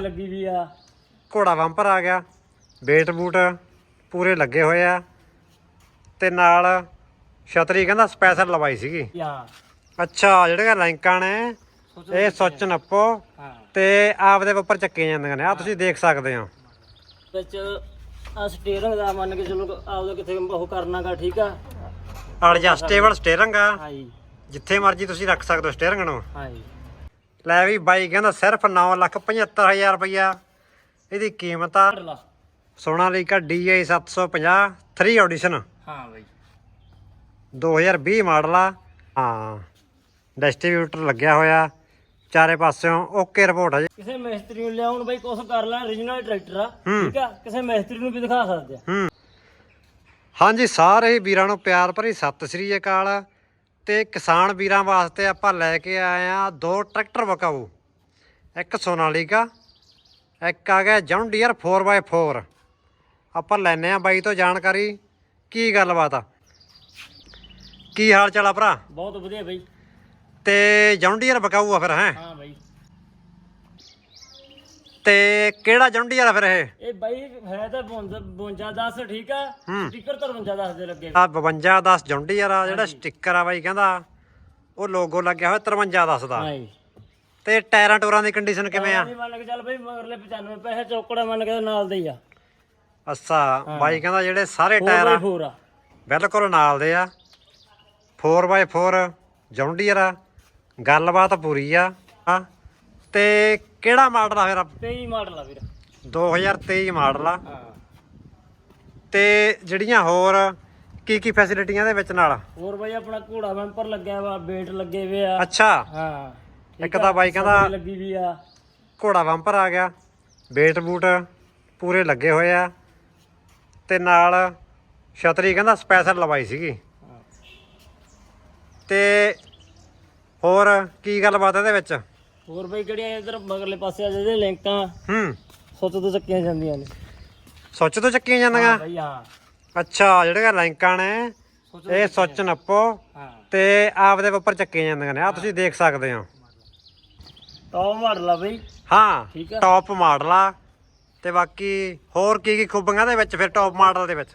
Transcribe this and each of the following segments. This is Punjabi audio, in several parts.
ਲੱਗੀ ਵੀ ਆ। ਘੋੜਾ ਬੰਪਰ ਆ ਗਿਆ। ਵੇਟ ਬੂਟ ਪੂਰੇ ਲੱਗੇ ਹੋਏ ਆ। ਤੇ ਨਾਲ ਛਤਰੀ ਕਹਿੰਦਾ ਸਪੈਸ਼ਲ ਲਵਾਈ ਸੀਗੀ। ਯਾ। ਅੱਛਾ ਜਿਹੜੀਆਂ ਲਾਈਕਾਂ ਨੇ ਇਹ ਸੁੱਚ ਨੱਪੋ। ਤੇ ਆਪਦੇ ਉੱਪਰ ਚੱਕੀਆਂ ਜਾਂਦੀਆਂ ਨੇ। ਆ ਤੁਸੀਂ ਦੇਖ ਸਕਦੇ ਹੋ। ਵਿੱਚ ਆ ਸਟੀਅਰਿੰਗ ਦਾ ਮੰਨ ਕੇ ਚਲੋ ਆਪਦਾ ਕਿਤੇ ਉਹ ਕਰਨਾਗਾ ਠੀਕ ਆ? ਐਡਜਸਟੇਬਲ ਸਟੀਅਰਿੰਗ ਆ ਹਾਂਜੀ। ਜਿੱਥੇ ਮਰਜ਼ੀ ਤੁਸੀਂ ਰੱਖ ਸਕਦੇ ਹੋ ਸਟੀਅਰਿੰਗ ਨੂੰ। ਹਾਂਜੀ। ਲੈ ਵੀ ਬਾਈ ਕਹਿੰਦਾ ਸਿਰਫ 975000 ਰੁਪਇਆ ਇਹਦੀ ਕੀਮਤ ਆ ਲਾ। ਸੋਨਾਲੀਕਾ DI 750 3 ਆਡੀਸ਼ਨ ਹਾਂ ਬਾਈ। 2020 ਮਾਡਲ ਆ। ਹਾਂ ਡਿਸਟ੍ਰੀਬਿਊਟਰ ਲੱਗਿਆ ਹੋਇਆ। ਚਾਰੇ ਪਾਸਿਓਂ ਓਕੇ ਰਿਪੋਰਟ ਆ ਜੀ। ਕਿਸੇ ਮਿਸਤਰੀ ਨੂੰ ਲਿਆਉਣ ਬਾਈ ਕੁਛ ਕਰ ਲੈ origignal ਟਰੈਕਟਰ ਆ। ਹੂੰ। ਠੀਕ ਆ? ਕਿਸੇ ਮਿਸਤਰੀ ਨੂੰ ਵੀ ਦਿਖਾ ਸਕਦੇ ਆ। ਹੂੰ। ਹਾਂਜੀ ਸਾਰੇ ਹੀ ਵੀਰਾਂ ਨੂੰ ਪਿਆਰ ਭਰੀ ਸਤਿ ਸ੍ਰੀ ਅਕਾਲ। ਤੇ ਕਿਸਾਨ ਵੀਰਾਂ ਵਾਸਤੇ ਆਪਾਂ ਲੈ ਕੇ ਆਏ ਆ ਦੋ ਟਰੈਕਟਰ ਵਕਾਊ। ਇੱਕ ਸੋਨਾਲੀਕਾ ਇੱਕ ਆ ਗਿਆ ਜੌਨ ਡੀਅਰ 4x4 ਆਪਾਂ ਲੈਨੇ ਆ ਬਾਈ ਤੋਂ ਜਾਣਕਾਰੀ। ਕੀ ਗੱਲਬਾਤ ਆ? ਕੀ ਹਾਲ ਚਾਲ ਆ ਭਰਾ? ਬਹੁਤ ਵਧੀਆ ਬਾਈ। ਤੇ ਜੌਨ ਡੀਅਰ ਵਕਾਊ ਆ ਫਿਰ ਹੈ? ਹਾਂ ਤੇ ਕਿਹੜਾ ਡੀਅਰ ਆ ਫਿਰ ਇਹ? ਇਹ ਬਾਈ ਹੈ ਤਾਂ 52 10 ਠੀਕ ਆ। ਸਟicker 53 10 ਦੇ ਲੱਗੇ। ਆ 52 10 ਜੌਨ ਡੀਅਰ ਆ ਜਿਹੜਾ ਸਟicker ਆ ਬਾਈ ਕਹਿੰਦਾ ਉਹ ਲੋਗੋ ਲੱਗਿਆ ਹੋਇਆ 53 10 ਦਾ। ਹਾਂ ਜੀ ਤੇ ਟਾਇਰਾਂ ਟੂਰਾਂ ਦੀ ਕੰਡੀਸ਼ਨ ਕਿਵੇਂ ਆ? ਨਹੀਂ ਮੰਨ ਕੇ ਚੱਲ ਬਾਈ ਮਗਰਲੇ 95 ਪੈਸੇ ਚੌਕੜਾ ਮੰਨ ਕੇ ਨਾਲ ਦੇ ਹੀ ਆ। ਅੱਛਾ ਬਾਈ ਕਹਿੰਦਾ ਜਿਹੜੇ ਸਾਰੇ ਟਾਇਰ ਆ 4x4 ਆ। ਬਿਲਕੁਲ ਨਾਲ ਦੇ ਆ। 4x4 ਜੌਨ ਡੀਅਰ ਆ ਗੱਲਬਾਤ ਪੂਰੀ ਆ। ਆ ਤੇ ਕਿਹੜਾ ਮਾਡਲ ਆ ਫਿਰ 23 ਮਾਡਲ ਆ ਵੀਰ। 2023 ਮਾਡਲ ਆ। ਹਾਂ। ਤੇ ਜਿਹੜੀਆਂ ਹੋਰ ਕੀ ਕੀ ਫੈਸਿਲਿਟੀਆਂ ਦੇ ਵਿੱਚ ਨਾਲ? ਹੋਰ ਬਾਈ ਆਪਣਾ ਘੋੜਾ ਬੰਪਰ ਲੱਗਿਆ ਵਾ ਬੇਟ ਲੱਗੇ ਵੇ ਆ। ਅੱਛਾ। ਹਾਂ। ਇੱਕ ਤਾਂ ਬਾਈ ਕਹਿੰਦਾ- ਲੱਗੀ ਵੀ ਆ। ਘੋੜਾ ਬੰਪਰ ਆ ਗਿਆ ਵੇਟ ਬੂਟ ਪੂਰੇ ਲੱਗੇ ਹੋਏ ਆ। ਤੇ ਨਾਲ ਛਤਰੀ ਕਹਿੰਦਾ ਸਪੈਸ਼ਲ ਲਵਾਈ ਸੀਗੀ। ਤੇ ਹੋਰ ਕੀ ਗੱਲਬਾਤ ਇਹਦੇ ਵਿੱਚ? ਹੋਰ ਬਾਈ ਕਿਹੜੀਆਂ ਇਧਰ ਮਗਰਲੇ ਪਾਸੇ ਆ ਜਿਹੜੇ ਲਿੰਕਾਂ? ਹੂੰ। ਸੁੱਤ ਤੋਂ ਚੱਕੀਆਂ ਜਾਂਦੀਆਂ ਨੇ। ਸੁੱਚ ਤੋਂ ਚੱਕੀਆਂ ਜਾਂਦੀਆਂ। ਬਾਈ ਹਾਂ। ਅੱਛਾ ਜਿਹੜੀਆਂ ਲਾਈਕਾਂ ਨੇ ਸੁੱਚ ਇਹ ਸੁੱਚ ਨੱਪੋ। ਤੇ ਆਪਦੇ ਉੱਪਰ ਚੱਕੀਆਂ ਜਾਂਦੀਆਂ ਨੇ। ਆ ਤੁਸੀਂ ਦੇਖ ਸਕਦੇ ਹੋ। ਟੌਪ ਮਾਡਲ ਆ ਬਾਈ। ਹਾਂ ਟੌਪ ਮਾਡਲ ਆ। ਤੇ ਬਾਕੀ ਹੋਰ ਕੀ ਕੀ ਖੂਬੀਆਂ ਦੇ ਵਿੱਚ ਫਿਰ ਟੌਪ ਮਾਡਲ ਦੇ ਵਿੱਚ?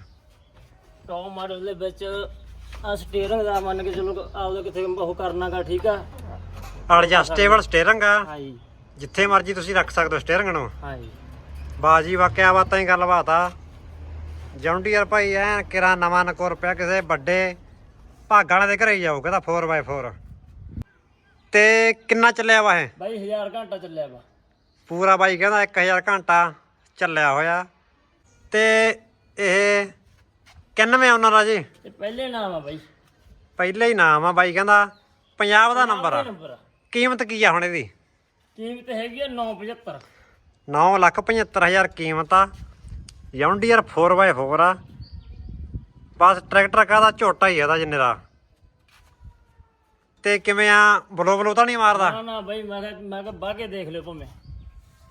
ਟੌਪ ਮਾਡਲ ਦੇ ਵਿੱਚ ਆ ਸਟੀਅਰਿੰਗ ਦਾ ਮੰਨ ਕੇ ਚਲੋ ਆਪਦਾ ਕਿਤੇ ਉਹ ਕਰਨਾਗਾ ਠੀਕ ਆ? ਐਡਜਸਟੇਬਲ ਸਟੀਅਰਿੰਗ ਆ। ਹਾਂਜੀ। ਜਿੱਥੇ ਮਰਜ਼ੀ ਤੁਸੀਂ ਰੱਖ ਸਕਦੇ ਹੋ ਸਟੀਅਰਿੰਗ ਨੂੰ। ਹਾਂਜੀ। ਬਾਜੀ ਵਾਕਿਆ ਬਾਤਾਂ ਹੀ ਗੱਲਬਾਤ ਆ। ਜੌਂਡੀਅਰ ਭਾਈ ਐ ਕਿਰਾ ਨਵਾਂ ਨਕੋਰ ਪਿਆ ਕਿਸੇ ਵੱਡੇ ਭਾਗਾਂ ਵਾਲੇ ਦੇ ਘਰੇ ਹੀ ਕਹਿੰਦਾ 4x4 ਤੇ ਕਿੰਨਾ ਚੱਲਿਆ ਵਾ ਇਹ? ਬਾਈ 1000 ਘੰਟਾ ਚੱਲਿਆ ਵਾ। ਪੂਰਾ ਬਾਈ ਕਹਿੰਦਾ 1000 ਘੰਟਾ ਚੱਲਿਆ ਹੋਇਆ। ਤੇ ਇਹ ਕਿੰਨਵੇਂ ਓਨਰ ਆ ਜੀ? ਇਹ ਪਹਿਲੇ ਨਾਮ ਆ ਬਾਈ। ਪਹਿਲੇ ਹੀ ਨਾਮ ਆ ਬਾਈ ਕਹਿੰਦਾ। ਪੰਜਾਬ ਦਾ ਨੰਬਰ ਆ। ਨੰਬਰ ਆ। ਕੀਮਤ ਕੀ ਆ ਹੁਣ ਇਹਦੀ? ਕੀਮਤ ਹੈਗੀ ਆ 975 9 ਲੱਖ 75000 ਕੀਮਤ ਆ। ਜੌਂਡੀਅਰ 4x4 ਆ। ਬਸ ਟਰੈਕਟਰ ਕਾਹਦਾ ਝੋਟਾ ਹੀ ਆ ਇਹਦਾ ਜਿੰਨੇ ਦਾ। ਤੇ ਕਿਵੇਂ ਆ? ਬਲੋ ਬਲੋ ਤਾਂ ਨਹੀਂ ਮਾਰਦਾ? ਨਾ ਨਾ ਬਾਈ ਮੈਂ ਕਿਹਾ ਮੈਂ ਕਿਹਾ ਬਾਹ ਕੇ ਦੇਖ ਲਿਓ ਭਾਵੇਂ।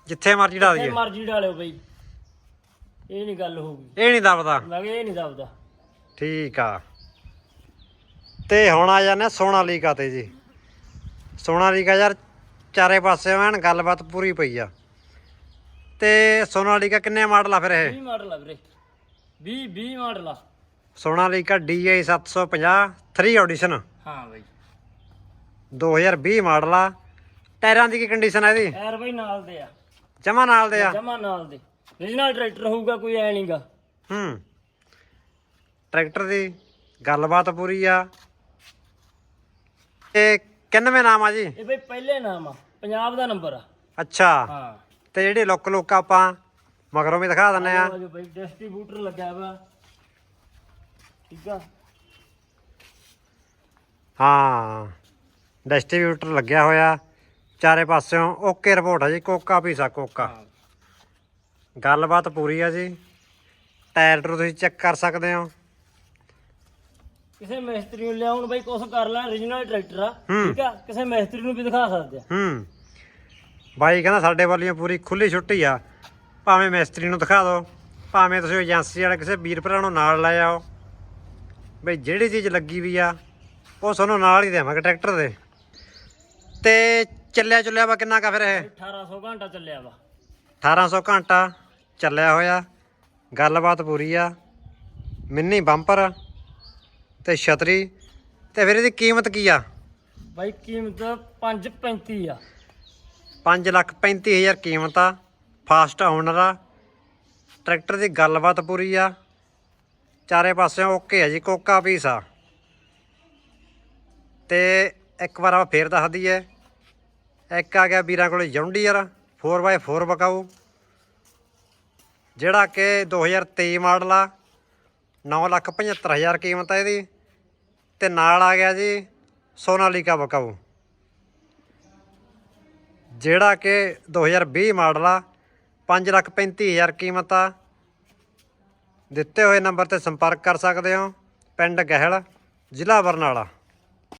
ਜਿੱਥੇ ਮਰਜ਼ੀ ਤੇ ਦਈਏ। ਮਰਜ਼ੀ ਡਾਲਿਓ ਬਾਈ। ਇਹ ਨਹੀਂ ਗੱਲ ਹੋਊਗੀ। ਇਹ ਨਹੀਂ ਦਬਦਾ। ਮੈਂ ਕਿਹਾ ਇਹ ਨਹੀਂ ਦਬਦਾ। ਠੀਕ ਆ। ਤੇ ਹੁਣ ਆ ਜਾਂਦੇ ਸੋਨਾਲੀਕਾ ਤੇ ਜੀ। ਸੋਨਾਲੀਕਾ ਯਾਰ ਚਾਰੇ ਪਾਸੇ ਐਨ ਗੱਲਬਾਤ ਪੂਰੀ ਪਈ ਆ। ਤੇ ਸੋਨਾਲੀਕਾ ਕਿੰਨੇ ਮਾਡਲ ਆ ਫਿਰ ਇਹ? 20 ਮਾਡਲ ਆ ਵੀਰੇ। 20 20 ਮਾਡਲ ਆ। ਸੋਨਾਲੀਕਾ DI 750 3 ਆਡੀਸ਼ਨ ਹਾਂ ਬਾਈ। 2020 ਮਾਡਲ ਆ। ਟਾਇਰਾਂ ਦੀ ਕੀ ਕੰਡੀਸ਼ਨ ਹੈ ਇਹਦੀ? ਐਰ ਬਾਈ ਨਾਲ ਦੇ ਆ। ਜਮਾ ਨਾਲ ਦੇ ਆ? ਜਮਾ ਨਾਲ ਦੇ। Origignal ਟਰੈਕਟਰ ਹੋਊਗਾ ਕੋਈ ਐ ਨਹੀਂਗਾ ਹੂੰ। ਟਰੈਕਟਰ ਦੀ ਗੱਲਬਾਤ ਪੂਰੀ ਆ। ਇਹ ਕਿੰਨਵੇਂ ਨਾਮ ਆ ਜੀ? ਇਹ ਬਾਈ ਪਹਿਲੇ ਨਾਮ ਆ। ਪੰਜਾਬ ਦਾ ਨੰਬਰ ਆ। ਅੱਛਾ। ਹਾਂ। ਤੇ ਜਿਹੜੇ ਲੁੱਕ ਲੁੱਕ ਆਪਾਂ ਮਗਰੋਂ ਵੀ ਦਿਖਾ ਦਿੰਨੇ ਆ। ਜੋ ਬਾਈ ਡਿਸਟ੍ਰੀਬਿਊਟਰ ਲੱਗਿਆ ਵਾ। ਠੀਕ ਆ? ਹਾਂ। ਡਿਸਟ੍ਰੀਬਿਊਟਰ ਲੱਗਿਆ ਹੋਇਆ। ਚਾਰੇ ਪਾਸਿਓਂ ਓਕੇ ਰਿਪੋਰਟ ਆ ਜੀ ਕੋਕਾ ਪੀਸਾ ਕੋਕਾ। ਹਾਂ। ਗੱਲਬਾਤ ਪੂਰੀ ਆ ਜੀ। ਟਾਇਰ ਟੂਰ ਤੁਸੀਂ ਚੈੱਕ ਕਰ ਸਕਦੇ ਹੋ। ਕਿਸੇ ਮਿਸਤਰੀ ਨੂੰ ਲਿਆਉਣ ਬਾਈ ਕੁਛ ਕਰ ਲੈ origignal ਟਰੈਕਟਰ ਆ। ਠੀਕ ਆ? ਕਿਸੇ ਮਿਸਤਰੀ ਨੂੰ ਵੀ ਦਿਖਾ ਸਕਦੇ ਆ। ਹੂੰ। ਬਾਈ ਕਹਿੰਦਾ ਸਾਡੇ ਵੱਲੋਂ ਪੂਰੀ ਖੁੱਲੀ ਛੁੱਟੀ ਆ। ਭਾਵੇਂ ਮਿਸਤਰੀ ਨੂੰ ਦਿਖਾ ਦਿਓ ਭਾਵੇਂ ਤੁਸੀਂ ਏਜੰਸੀ ਵਾਲੇ ਕਿਸੇ ਵੀਰ ਭਰਾ ਨੂੰ ਨਾਲ ਲੈ ਆਓ। ਬਈ ਜਿਹੜੀ ਚੀਜ਼ ਲੱਗੀ ਵੀ ਆ ਉਹ ਤੁਹਾਨੂੰ ਨਾਲ ਹੀ ਦੇਵਾਂਗੇ ਟਰੈਕਟਰ ਦੇ। ਤੇ ਚੱਲਿਆ ਚੁੱਲਿਆ ਵਾ ਕਿੰਨਾ ਕਾ ਫਿਰ ਇਹ? 1800 ਘੰਟਾ ਚੱਲਿਆ ਵਾ। 1800 ਘੰਟਾ ਚੱਲਿਆ ਹੋਇਆ। ਗੱਲਬਾਤ ਪੂਰੀ ਆ। Mini bumper. ਤੇ ਛਤਰੀ ਤੇ ਫਿਰ ਇਹਦੀ ਕੀਮਤ ਕੀ ਆ? ਬਾਈ ਕੀਮਤ 5.35 ਆ। 5 ਲੱਖ 35 ਹਜ਼ਾਰ ਕੀਮਤ ਆ ਫਾਸਟ ਓਨਰ ਆ ਟਰੈਕਟਰ ਦੀ ਗੱਲਬਾਤ ਪੂਰੀ ਆ ਚਾਰੇ ਪਾਸਿਓਂ ਓਕੇ ਆ ਜੀ ਕੋਕਾ ਪੀਸ ਆ। ਤੇ ਇੱਕ ਵਾਰ ਆਪਾਂ ਫੇਰ ਦੱਸ ਦਈਏ ਇੱਕ ਆ ਗਿਆ ਵੀਰਾਂ ਕੋਲੇ ਜੌਂਡੀਅਰ 4x4 ਬਕਾਊ ਜਿਹੜਾ ਕਿ 2023 ਮਾਡਲ ਆ 975000 ਕੀਮਤ ਆ ਇਹਦੀ ਤੇ ਨਾਲ ਆ ਗਿਆ ਜੀ ਸੋਨਾਲੀਕਾ ਬਕਾਊ। ਜਿਹੜਾ ਕਿ 2020 ਮਾਡਲ ਆ 535000 ਕੀਮਤ ਆ। ਦਿੱਤੇ ਹੋਏ ਨੰਬਰ ਤੇ ਸੰਪਰਕ ਕਰ ਸਕਦੇ ਹੋ। ਪਿੰਡ ਗਹਿਲ, ਜ਼ਿਲ੍ਹਾ ਬਰਨਾਲਾ।